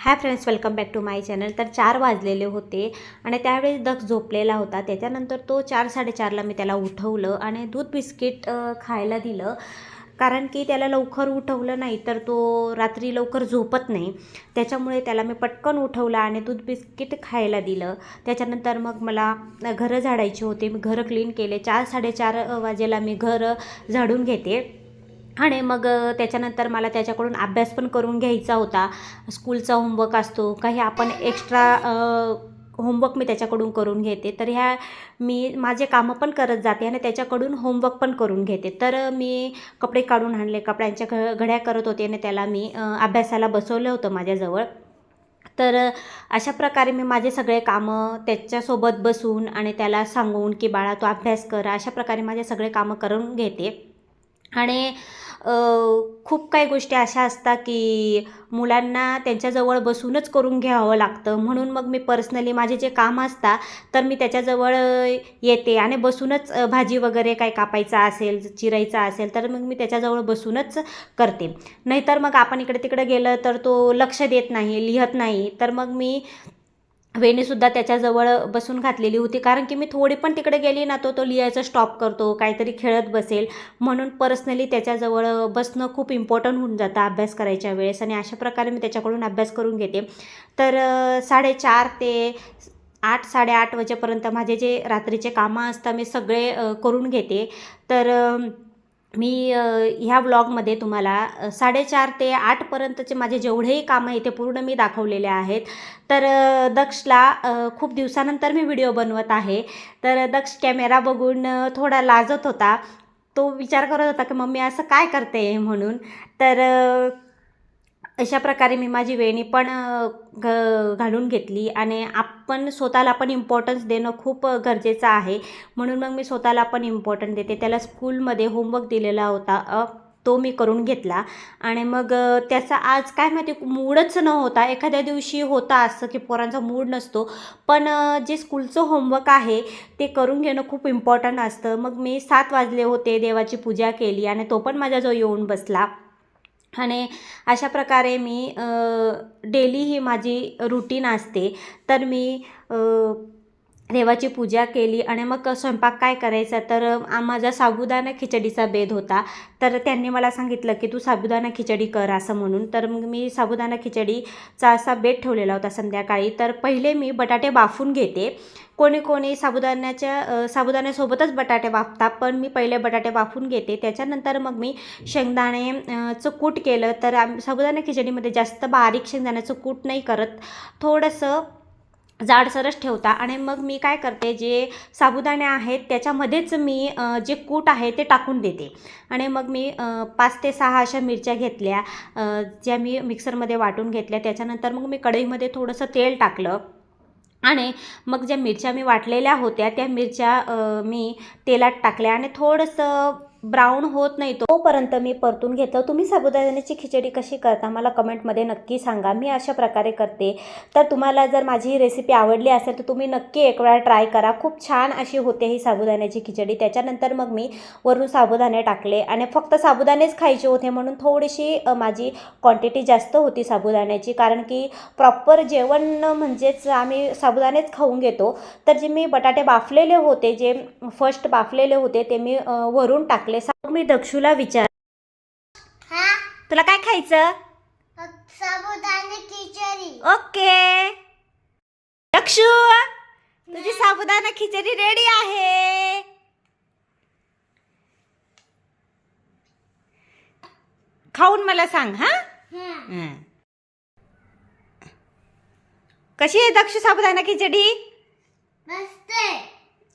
Hi friends welcome back to my channel. तर चार वाजलेले होते आणि त्यावेळेस दग झोपलेला होता. त्याच्यानंतर तो चार साडेचारला मी त्याला उठवलं आणि दूध बिस्किट खायला दिलं. कारण की त्याला लवकर उठवलं नाही तर तो रात्री लवकर झोपत नाही. त्याच्यामुळे त्याला मी पटकन उठवलं आणि दूध बिस्किट खायला दिलं. त्याच्यानंतर मग मला घरं झाडायची होती. मी घरं क्लीन केले. चार साडेचार वाजेला मी घर झाडून घेते. आणि मग त्याच्यानंतर मला त्याच्याकडून अभ्यास पण करून घ्यायचा होता. स्कूलचा होमवर्क असतो काही आपण एक्स्ट्रा होमवर्क मी त्याच्याकडून करून घेते. तर ह्या मी माझे कामं पण करत जाते आणि त्याच्याकडून होमवर्क पण करून घेते. तर मी कपडे काढून आणले कपड्यांच्या घ घड्या करत होते आणि त्याला मी अभ्यासाला बसवलं होतं माझ्याजवळ. तर अशा प्रकारे मी माझे सगळे कामं त्याच्यासोबत बसून आणि त्याला सांगून की बाळा तू अभ्यास कर अशा प्रकारे माझे सगळे कामं करून घेते. आणि खूप काही गोष्टी अशा असतात की मुलांना त्यांच्याजवळ बसूनच करून घ्यावं लागतं. म्हणून मग मी पर्सनली माझे जे काम असतात तर मी त्याच्याजवळ येते आणि बसूनच भाजी वगैरे काय कापायचा असेल चिरायचा असेल तर मग मी त्याच्याजवळ बसूनच करते. नाहीतर मग आपण इकडे तिकडे गेलं तर तो लक्ष देत नाही लिहत नाही. तर मग मी वेणीसुद्धा त्याच्याजवळ बसून घातलेली होती. कारण की मी थोडी पण तिकडे गेली ना तो तो लिहायचं स्टॉप करतो काहीतरी खेळत बसेल. म्हणून पर्सनली त्याच्याजवळ बसणं खूप इम्पॉर्टंट होऊन जातं अभ्यास करायच्या वेळेस आणि अशा प्रकारे मी त्याच्याकडून अभ्यास करून घेते. तर साडेचार ते आठ साडेआठ वाजेपर्यंत माझे जे रात्रीचे कामं असतात मी सगळे करून घेते. तर मी ह्या ब्लॉगमध्ये तुम्हाला साडेचार ते आठपर्यंतचे माझे जेवढेही कामं आहे ते पूर्ण मी दाखवलेले आहेत. तर दक्षला खूप दिवसानंतर मी व्हिडिओ बनवत आहे. तर दक्ष कॅमेरा बघून थोडा लाजत होता. तो विचार करत होता की मम्मी असं काय करते? म्हणून. तर अशा प्रकारे मी माझी वेणी पण घ घालून घेतली आणि आपण स्वतःला पण इम्पॉर्टन्स देणं खूप गरजेचं आहे. म्हणून मग मी स्वतःला पण इम्पॉर्टंट देते. त्याला स्कूलमध्ये होमवर्क दिलेला होता तो मी करून घेतला. आणि मग त्याचा आज काय माहिती मूडच न होता एखाद्या दिवशी होता असं की पोरांचा मूड नसतो. पण जे स्कूलचं होमवर्क आहे ते करून घेणं खूप इम्पॉर्टंट असतं. मग मी सात वाजले होते देवाची पूजा केली आणि तो पण माझ्याजवळ येऊन बसला. आणि अशा प्रकारे मी डेली ही माझी रुटीन असते. तर मी देवाची पूजा केली आणि मग स्वयंपाक काय करायचा? तर माझा साबुदाणा खिचडीचा बेद होता. तर त्यांनी मला सांगितलं की तू साबुदाणा खिचडी कर असं म्हणून. तर मग मी साबुदाणा खिचडीचा असा बेत ठेवलेला होता संध्याकाळी. तर पहिले मी बटाटे बाफून घेते. कोणी कोणी साबुदाण्याच्या साबुदाण्यासोबतच बटाटे बाफतात पण मी पहिले बटाटे बाफून घेते. त्याच्यानंतर मग मी शेंगदाणे चं कूट केलं. तर आम साबुदाणा खिचडीमध्ये जास्त बारीक शेंगदाण्याचं कूट नाही करत. थोडंसं जाडसरच ठेवता आणि मग मी काय करते जे साबुदाणे आहेत त्याच्यामध्येच मी जे कूट आहे ते टाकून देते. आणि मग मी पाच ते सहा अशा मिरच्या घेतल्या ज्या मी मिक्सरमध्ये वाटून घेतल्या. त्याच्यानंतर मग मी कढईमध्ये थोडंसं तेल टाकलं आणि मग ज्या मिरच्या मी वाटलेल्या होत्या त्या मिरच्या मी तेलात टाकल्या आणि थोडंसं ब्राऊन होत नाही तोपर्यंत मी परतून घेतलं तुम्ही साबुदाण्याची खिचडी कशी करता मला कमेंटमध्ये नक्की सांगा. मी अशा प्रकारे करते. तर तुम्हाला जर माझी ही रेसिपी आवडली असेल तर तुम्ही नक्की एक वेळा ट्राय करा. खूप छान अशी होते ही साबुदाण्याची खिचडी. त्याच्यानंतर मग मी वरून साबुदाणे टाकले. आणि फक्त साबुदाणेच खायचे होते म्हणून थोडीशी माझी क्वांटिटी जास्त होती साबुदाण्याची. कारण की प्रॉपर जेवण म्हणजेच आम्ही साबुदाणेच खाऊन घेतो. तर जे मी बटाटे बाफलेले होते जे फर्स्ट बाफलेले होते ते मी वरून टाकले. सा- मी दक्षूला विचार. हा? तुला काय खायचं? साबुदाणे खिचडी. ओके. दक्षू तुझी साबुदाणा खिचडी रेडी आहे. खाऊन मला सांग हा. हं. कशी आहे दक्षू साबुदाणा खिचडी? मस्त आहे.